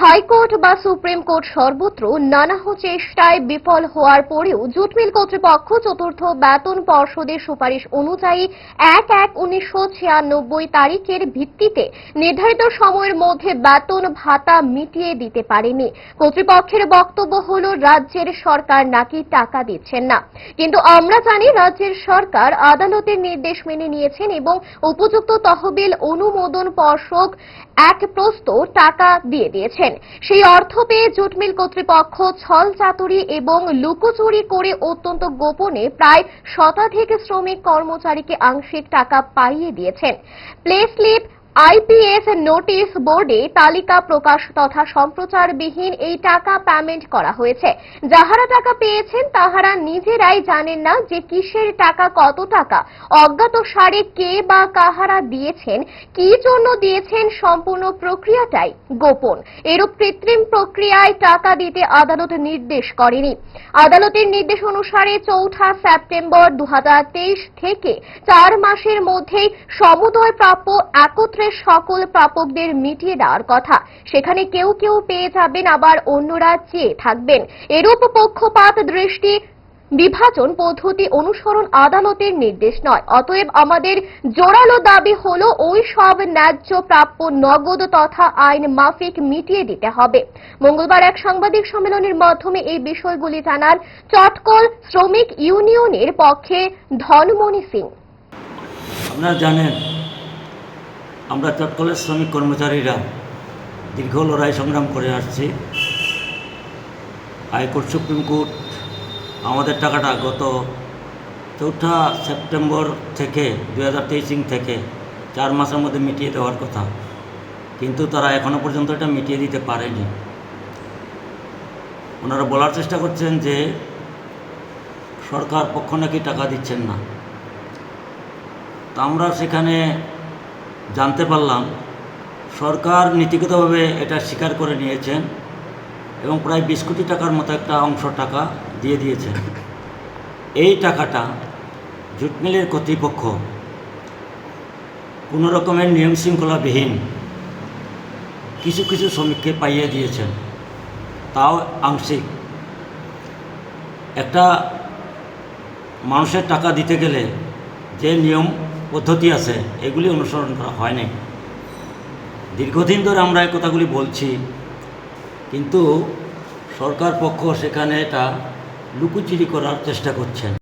High court বা supreme court সর্বত্র নানাহ চেষ্টায় বিফল হওয়ার পরেও জুট মিল কর্তৃপক্ষ চতুর্থ বেতন পর্ষদের সুপারিশ অনুযায়ী এক এক উনিশশো তারিখের ভিত্তিতে নির্ধারিত সময়ের মধ্যে বেতন ভাতা মিটিয়ে দিতে পারেনি। কর্তৃপক্ষের বক্তব্য হল, রাজ্যের সরকার নাকি টাকা দিচ্ছেন না। কিন্তু আমরা জানি রাজ্যের সরকার আদালতের নির্দেশ মেনে নিয়েছেন এবং উপযুক্ত তহবিল অনুমোদন পর্ষদ এক প্রস্ত টাকা দিয়ে দিয়েছেন সেই অর্থ পেয়ে জুটমিল কর্তৃপক্ষ ছল চাতুরি এবং লুকোচুরি করে অত্যন্ত গোপনে প্রায় শতাধিক শ্রমিক কর্মচারীকে আংশিক টাকা পাইয়ে দিয়েছেন। প্লে স্লিপ আইপিএস নোটিশ বোর্ডে তালিকা প্রকাশ তথা সম্প্রচারবিহীন এই টাকা পেমেন্ট করা হয়েছে। যাহারা টাকা পেয়েছেন, তাহারা নিজেরাই জানেন না যে কিসের টাকা, কত টাকা, অজ্ঞাত সারে কে বা কাহারা দিয়েছেন, কি জন্য দিয়েছেন সম্পূর্ণ প্রক্রিয়াটাই গোপন। এরূপ কৃত্রিম প্রক্রিয়ায় টাকা দিতে আদালত নির্দেশ করেনি। আদালতের নির্দেশ অনুসারে চৌঠা সেপ্টেম্বর দু হাজার তেইশ থেকে চার মাসের মধ্যেই সমুদয় প্রাপ্য একত্রে সকল প্রাপকদের মিটিয়ে দেওয়ার কথা। সেখানে কেউ কেউ পেয়ে যাবেন, আবার অন্যরা চেয়ে থাকবেন। এরূপ পক্ষপাত দৃষ্টি বিভাজন পদ্ধতি অনুসরণ আদালতের নির্দেশ নয়। অতএব আমাদের জোরালো দাবি হল, ওই সব ন্যায্য প্রাপ্য নগদ তথা আইন মাফিক মিটিয়ে দিতে হবে। মঙ্গলবার এক সাংবাদিক সম্মেলনের মাধ্যমে এই বিষয়গুলি জানান চটকল শ্রমিক ইউনিয়নের পক্ষে ধনমণি সিং। আপনারা জানেন আমরা চটকলের শ্রমিক কর্মচারীরা দীর্ঘ লড়াই সংগ্রাম করে আসছি। হাইকোর্ট, সুপ্রিম কোর্ট, আমাদের টাকাটা গত চৌঠা সেপ্টেম্বর থেকে দু হাজার তেইশিং থেকে চার মাসের মধ্যে মিটিয়ে দেওয়ার কথা। কিন্তু তারা এখনও পর্যন্ত এটা মিটিয়ে দিতে পারেনি। ওনারা বলার চেষ্টা করছেন যে সরকার পক্ষ নাকি টাকা দিচ্ছেন না। তা আমরা সেখানে জানতে পারলাম, সরকার নীতিগতভাবে এটা স্বীকার করে নিয়েছেন এবং প্রায় বিশ কোটি টাকার মতো একটা অংশ টাকা দিয়ে দিয়েছেন। এই টাকাটা জুট মিলের কর্তৃপক্ষ কোনো রকমের নিয়ম শৃঙ্খলাবিহীন কিছু কিছু শ্রমিককে পাইয়ে দিয়েছেন। তাও আংশিক। একটা মানুষের টাকা দিতে গেলে যে নিয়ম পদ্ধতি আছে, এগুলি অনুসরণ করা হয় নাই। দীর্ঘদিন ধরে আমরা এই কথাগুলি বলছি, কিন্তু সরকার পক্ষ সেখানে এটা লুকুচুরি করার চেষ্টা করছেন।